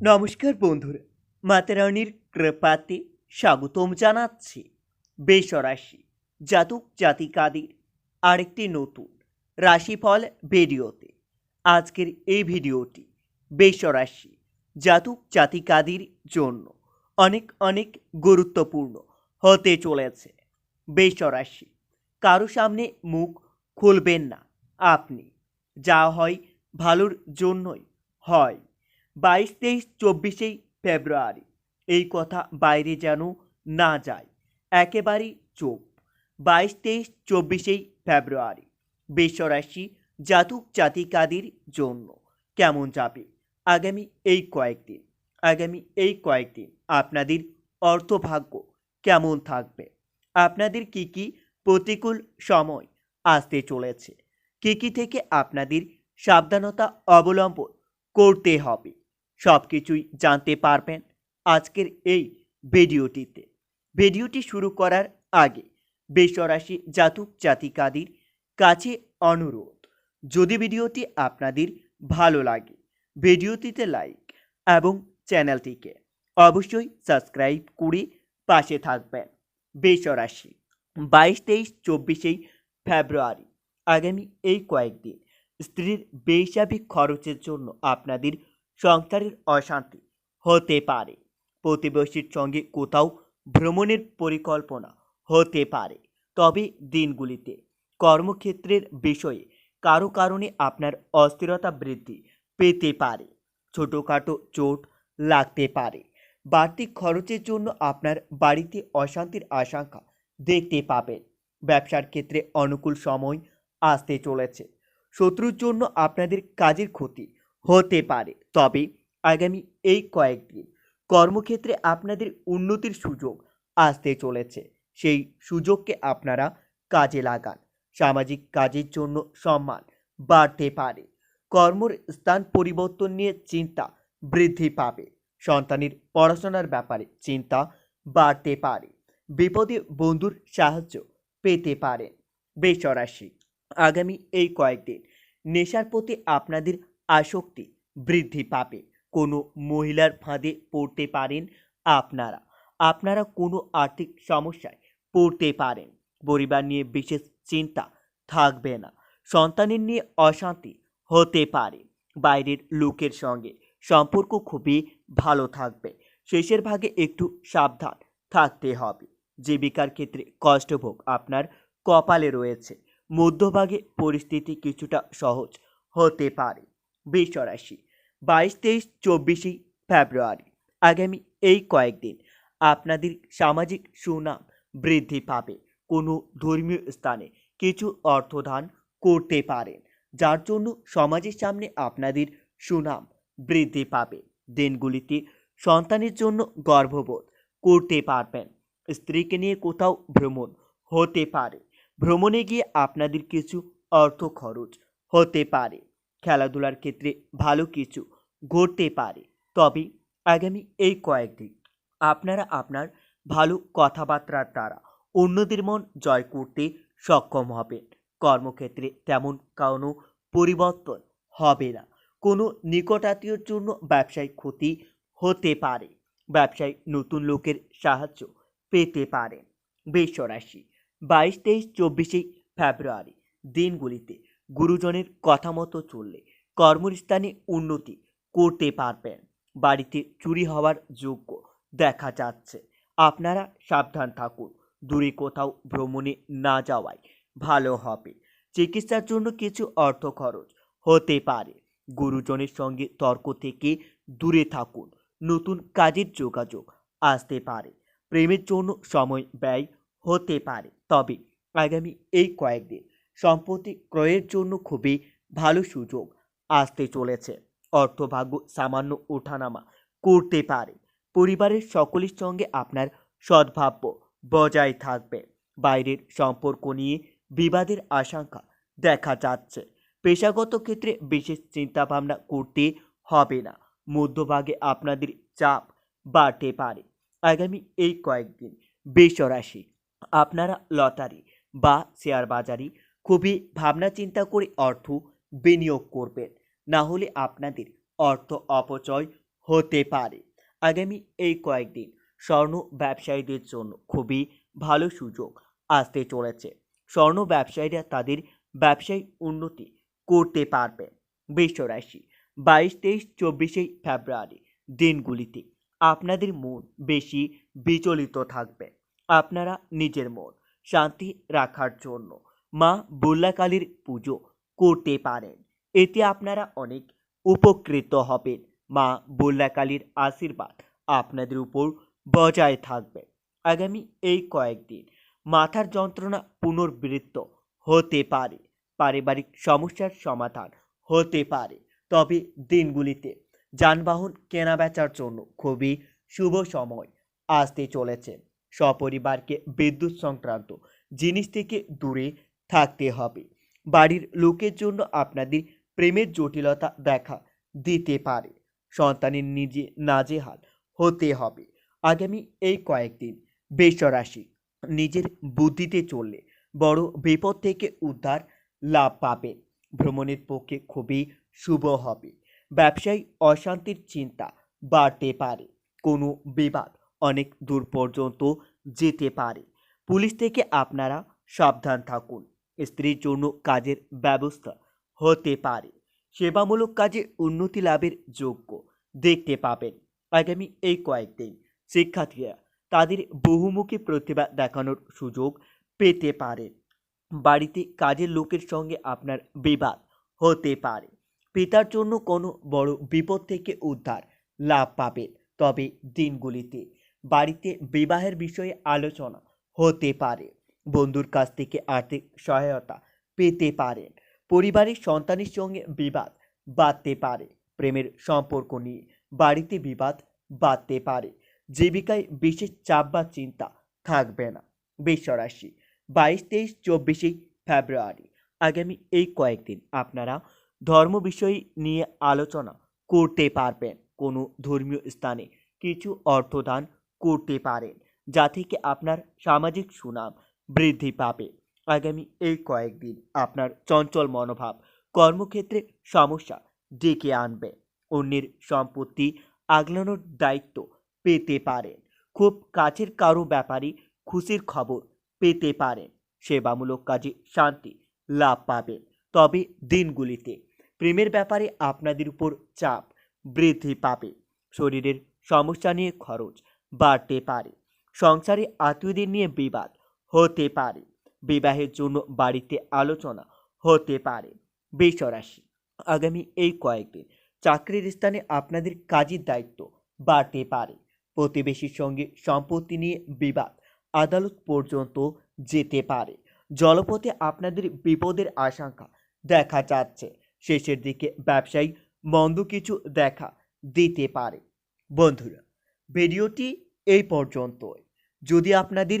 নমস্কার বন্ধুরা মাতারানির কৃপাতে স্বাগতম জানাচ্ছি বেসরাশি জাতক জাতিকাদের আরেকটি নতুন রাশিফল ভিডিওতে। আজকের এই ভিডিওটি বেসরাশি জাতক জাতিকাদের জন্য অনেক অনেক গুরুত্বপূর্ণ হতে চলেছে। বেসরাশি, কারও সামনে মুখ খুলবেন না আপনি, যা হয় ভালোর জন্যই হয়। বাইশ তেইশ চব্বিশেই ফেব্রুয়ারি। এই কথা বাইরে যেন না যায়, একেবারেই চোপ বাইশ তেইশ চব্বিশেই ফেব্রুয়ারি। বিশ্বরাশি জাতক জাতিকাদের জন্য কেমন যাবে? আগামী এই কয়েকদিন, আগামী এই কয়েকদিন আপনাদের অর্থভাগ্য কেমন থাকবে? আপনাদের কি কি প্রতিকূল সময় আসতে চলেছে? কি কি থেকে আপনাদের সাবধানতা অবলম্বন করতে হবে? সব কিছুই জানতে পারবেন আজকের এই ভিডিওটিতে। ভিডিওটি শুরু করার আগে বেসরাশি জাতক জাতিকাদের কাছে অনুরোধ, যদি ভিডিওটি আপনাদের ভালো লাগে, ভিডিওটিতে লাইক এবং চ্যানেলটিকে অবশ্যই সাবস্ক্রাইব করে পাশে থাকবেন। বেসরাশি বাইশ, তেইশ চব্বিশেই ফেব্রুয়ারি আগামী এই কয়েকদিন স্ত্রীর বেসাবিক খরচের জন্য আপনাদের সংসারের অশান্তি হতে পারে। প্রতিবেশীর সঙ্গে কোথাও ভ্রমণের পরিকল্পনা হতে পারে। তবে দিনগুলিতে কর্মক্ষেত্রের বিষয়ে কারও কারণে আপনার অস্থিরতা বৃদ্ধি পেতে পারে। ছোটোখাটো চোট লাগতে পারে। বাড়তি খরচের জন্য আপনার বাড়িতে অশান্তির আশঙ্কা দেখতে পাবেন। ব্যবসার ক্ষেত্রে অনুকূল সময় আসতে চলেছে। শত্রুর জন্য আপনাদের কাজের ক্ষতি হতে পারে। তবে আগামী এই কয়েকদিন কর্মক্ষেত্রে আপনাদের উন্নতির সুযোগ আসতে চলেছে। সেই সুযোগকে আপনারা কাজে লাগান। সামাজিক কাজের জন্য সম্মান বাড়তে পারে। কর্মর স্থান পরিবর্তন নিয়ে চিন্তা বৃদ্ধি পাবে। সন্তানের পড়াশোনার ব্যাপারে চিন্তা বাড়তে পারে। বিপদে বন্ধুর সাহায্য পেতে পারেন বেসরাশি আগামী এই কয়েকদিন নেশার প্রতি আপনাদের আসক্তি বৃদ্ধি পাবে। কোনো মহিলার ফাঁদে পড়তে পারেন আপনারা। আপনারা কোনো আর্থিক সমস্যায় পড়তে পারেন। পরিবার নিয়ে বিশেষ চিন্তা থাকবে না। সন্তানের নিয়ে অশান্তি হতে পারে। বাইরের লোকের সঙ্গে সম্পর্ক খুবই ভালো থাকবে। শেষের ভাগে একটু সাবধান থাকতে হবে। জীবিকার ক্ষেত্রে কষ্টভোগ আপনার কপালে রয়েছে। মধ্যভাগে পরিস্থিতি কিছুটা সহজ হতে পারে। বিশ্বরাশি বাইশ তেইশ চব্বিশে ফেব্রুয়ারি। আগামী এই কয়েকদিন আপনাদের সামাজিক সুনাম বৃদ্ধি পাবে। কোনো ধর্মীয় স্থানে কিছু অর্থদান করতে পারেন, যার জন্য সমাজের সামনে আপনাদের সুনাম বৃদ্ধি পাবে। দিনগুলিতে সন্তানের জন্য গর্ববোধ করতে পারবেন, স্ত্রীকে নিয়ে কোথাও ভ্রমণ হতে পারে। ভ্রমণে গিয়ে আপনাদের কিছু অর্থ খরচ হতে পারে। খেলাধুলার ক্ষেত্রে ভালো কিছু ঘটতে পারে। তবে আগামী এই কয়েকদিন আপনারা আপনার ভালো কথাবার্তার দ্বারা অন্যদের মন জয় করতে সক্ষম হবেন। কর্মক্ষেত্রে তেমন কোনো পরিবর্তন হবে না। কোনো নিকটাত্মীয়র জন্য ব্যবসায়িক ক্ষতি হতে পারে। ব্যবসায় নতুন লোকের সাহায্য পেতে পারেন। বেসরাশি বাইশ, তেইশ, চব্বিশে ফেব্রুয়ারি দিনগুলিতে গুরুজনের কথা মতো চললে কর্মস্থানে উন্নতি করতে পারবেন। বাড়িতে চুরি হওয়ার যোগ্য দেখা যাচ্ছে। আপনারা সাবধান থাকুন। দূরে কোথাও ভ্রমণে না যাওয়াই ভালো হবে। চিকিৎসার জন্য কিছু অর্থ খরচ হতে পারে। গুরুজনের সঙ্গে তর্ক থেকে দূরে থাকুন। নতুন কাজের যোগাযোগ আসতে পারে। প্রেমের জন্য সময় ব্যয় হতে পারে। তবে আগামী এই কয়েকদিন সম্পত্তি ক্রয়ের জন্য খুবই ভালো সুযোগ আসতে চলেছে। অর্থভাগ্য সামান্য ওঠানামা করতে পারে। পরিবারের সকলের সঙ্গে আপনার সদ্ভাব্য বজায় থাকবে। বাইরের সম্পর্ক নিয়ে বিবাদের আশঙ্কা দেখা যাচ্ছে। পেশাগত ক্ষেত্রে বিশেষ চিন্তাভাবনা করতে হবে না। মধ্যভাগে আপনাদের চাপ বাড়তে পারে। আগামী এই কয়েকদিন বেসরাশি আপনারা লটারি বা শেয়ার বাজারে খুবই ভাবনা চিন্তা করে অর্থ বিনিয়োগ করবেন। না হলে আপনাদের অর্থ অপচয় হতে পারে। আগামী এই কয়েকদিন স্বর্ণ ব্যবসায়ীদের জন্য খুবই ভালো সুযোগ আসতে চলেছে। স্বর্ণ ব্যবসায়ীরা তাদের ব্যবসায়িক উন্নতি করতে পারবেন বৃষরাশি বাইশ, তেইশ, চব্বিশে ফেব্রুয়ারি দিনগুলিতে আপনাদের মন বেশি বিচলিত থাকবে। আপনারা নিজের মন শান্তি রাখার জন্য মা বুল্লাকালীর পুজো করতে পারেন। এতে আপনারা অনেক উপকৃত হবেন। মা বুল্লাকালীর আশীর্বাদ আপনাদের উপর বজায় থাকবে। আগামী এই কয়েকদিন মাথার যন্ত্রণা পুনর্বৃত্ত হতে পারে। পারিবারিক সমস্যার সমাধান হতে পারে। তবে দিনগুলিতে যানবাহন কেনাবেচার জন্য খুবই শুভ সময় আসতে চলেছে। সপরিবারকে বিদ্যুৎ সংক্রান্ত জিনিস থেকে দূরে থাকতে হবে। বাড়ির লোকের জন্য আপনাদের প্রেমের জটিলতা দেখা দিতে পারে। সন্তানের নিজে নাজেহাল হতে হবে। আগামী এই কয়েকদিন বেসরাশি নিজের বুদ্ধিতে চললে বড় বিপদ থেকে উদ্ধার লাভ পাবেন ভ্রমণের পক্ষে খুবই শুভ হবে। ব্যবসায়ী অশান্তির চিন্তা বাড়তে পারে। কোনো বিবাদ অনেক দূর পর্যন্ত যেতে পারে। পুলিশ থেকে আপনারা সাবধান থাকুন। স্ত্রীর জন্য কাজের ব্যবস্থা হতে পারে। সেবামূলক কাজে উন্নতি লাভের যোগ্য দেখতে পাবেন। আগামী এই কয়েকদিন শিক্ষার্থীরা তাদের বহুমুখী প্রতিভা দেখানোর সুযোগ পেতে পারেন বাড়িতে কাজের লোকের সঙ্গে আপনার বিবাদ হতে পারে। পিতার জন্য কোনো বড় বিপদ থেকে উদ্ধার লাভ পাবেন। তবে দিনগুলিতে বাড়িতে বিবাহের বিষয়ে আলোচনা হতে পারে। বন্ধুর কাছ থেকে আর্থিক সহায়তা পেতে পারেন। পরিবারের সন্তানের সঙ্গে বিবাদ বাড়তে পারে। প্রেমের সম্পর্ক নিয়ে বাড়িতে বিবাদ বাড়তে পারে। জীবিকায় বিশেষ চাপ বা চিন্তা থাকবে না। বিশ্বরাশি বাইশ, তেইশ, চব্বিশে ফেব্রুয়ারি। আগামী এই কয়েকদিন আপনারা ধর্ম বিষয় নিয়ে আলোচনা করতে পারবেন। কোনো ধর্মীয় স্থানে কিছু অর্থদান করতে পারেন, যা থেকে আপনার সামাজিক সুনাম বৃদ্ধি পাবে। আগামী এই কয়েকদিন আপনার চঞ্চল মনোভাব কর্মক্ষেত্রে সমস্যা ডেকে আনবে। অন্যের সম্পত্তি আগলানোর দায়িত্ব পেতে পারেন। খুব কাছের কারও ব্যাপারে খুশির খবর পেতে পারেন। সেবামূলক কাজে শান্তি লাভ পাবেন। তবে দিনগুলিতে প্রেমের ব্যাপারে আপনাদের উপর চাপ বৃদ্ধি পাবে। শরীরের সমস্যা নিয়ে খরচ বাড়তে পারে। সংসারে আত্মীয়দের নিয়ে বিবাদ হতে পারে। বিবাহের জন্য বাড়িতে আলোচনা হতে পারে। বেসরাশি আগামী এই কয়েকদিন চাকরির স্থানে আপনাদের কাজের দায়িত্ব বাড়তে পারে। প্রতিবেশীর সঙ্গে সম্পত্তি নিয়ে বিবাদ আদালত পর্যন্ত যেতে পারে। জলপথে আপনাদের বিপদের আশঙ্কা দেখা যাচ্ছে। শেষের দিকে ব্যবসায়ী মন্দ কিছু দেখা দিতে পারে। বন্ধুরা, ভিডিওটি এই পর্যন্তই। যদি আপনাদের